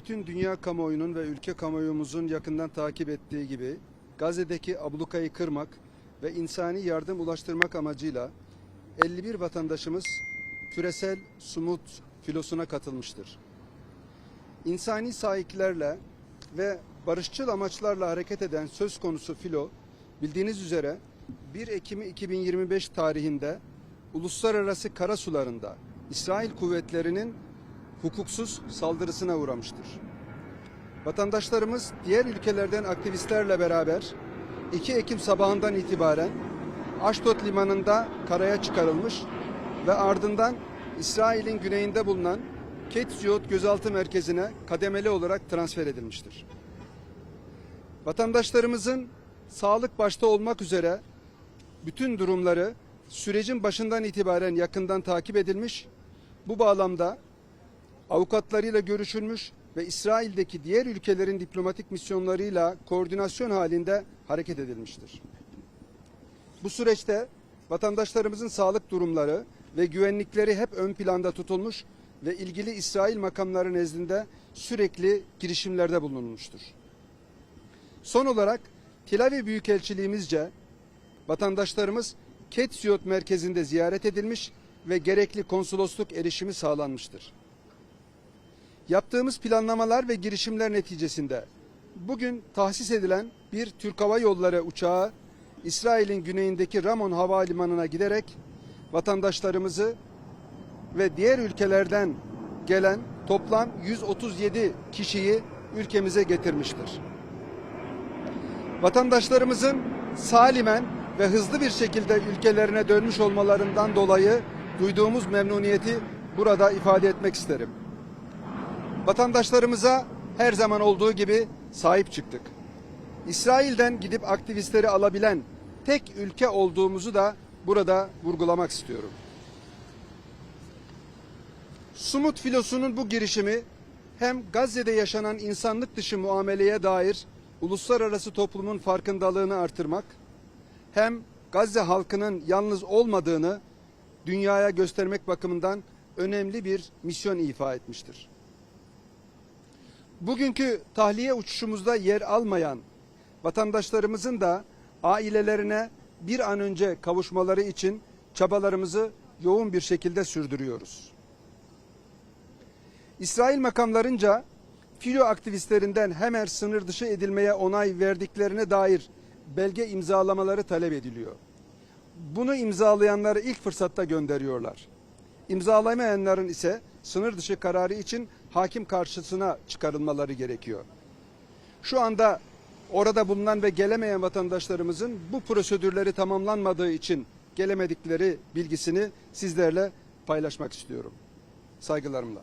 bütün dünya kamuoyunun ve ülke kamuoyumuzun yakından takip ettiği gibi Gazze'deki ablukayı kırmak ve insani yardım ulaştırmak amacıyla 51 vatandaşımız küresel sumut filosuna katılmıştır. İnsani sahiplerle ve barışçıl amaçlarla hareket eden söz konusu filo bildiğiniz üzere 1 Ekim 2025 tarihinde uluslararası kara sularında İsrail kuvvetlerinin hukuksuz saldırısına uğramıştır. Vatandaşlarımız diğer ülkelerden aktivistlerle beraber 2 Ekim sabahından itibaren Aşdod limanında karaya çıkarılmış ve ardından İsrail'in güneyinde bulunan Ketziyot gözaltı merkezine kademeli olarak transfer edilmiştir. Vatandaşlarımızın sağlık başta olmak üzere bütün durumları sürecin başından itibaren yakından takip edilmiş. Bu bağlamda avukatlarıyla görüşülmüş ve İsrail'deki diğer ülkelerin diplomatik misyonlarıyla koordinasyon halinde hareket edilmiştir. Bu süreçte vatandaşlarımızın sağlık durumları ve güvenlikleri hep ön planda tutulmuş ve ilgili İsrail makamları nezdinde sürekli girişimlerde bulunulmuştur. Son olarak Tel Aviv Büyükelçiliğimizce vatandaşlarımız Ketziyot merkezinde ziyaret edilmiş ve gerekli konsolosluk erişimi sağlanmıştır. Yaptığımız planlamalar ve girişimler neticesinde bugün tahsis edilen bir Türk Hava Yolları uçağı İsrail'in güneyindeki Ramon Havalimanı'na giderek vatandaşlarımızı ve diğer ülkelerden gelen toplam 137 kişiyi ülkemize getirmiştir. Vatandaşlarımızın salimen ve hızlı bir şekilde ülkelerine dönmüş olmalarından dolayı duyduğumuz memnuniyeti burada ifade etmek isterim. Vatandaşlarımıza her zaman olduğu gibi sahip çıktık. İsrail'den gidip aktivistleri alabilen tek ülke olduğumuzu da burada vurgulamak istiyorum. Sumut filosunun bu girişimi hem Gazze'de yaşanan insanlık dışı muameleye dair uluslararası toplumun farkındalığını artırmak, hem Gazze halkının yalnız olmadığını dünyaya göstermek bakımından önemli bir misyon ifa etmiştir. Bugünkü tahliye uçuşumuzda yer almayan vatandaşlarımızın da ailelerine bir an önce kavuşmaları için çabalarımızı yoğun bir şekilde sürdürüyoruz. İsrail makamlarınca filo aktivistlerinden hemen sınır dışı edilmeye onay verdiklerine dair belge imzalamaları talep ediliyor. Bunu imzalayanları ilk fırsatta gönderiyorlar. İmzalamayanların ise sınır dışı kararı için hakim karşısına çıkarılmaları gerekiyor. Şu anda orada bulunan ve gelemeyen vatandaşlarımızın bu prosedürleri tamamlanmadığı için gelemedikleri bilgisini sizlerle paylaşmak istiyorum. Saygılarımla.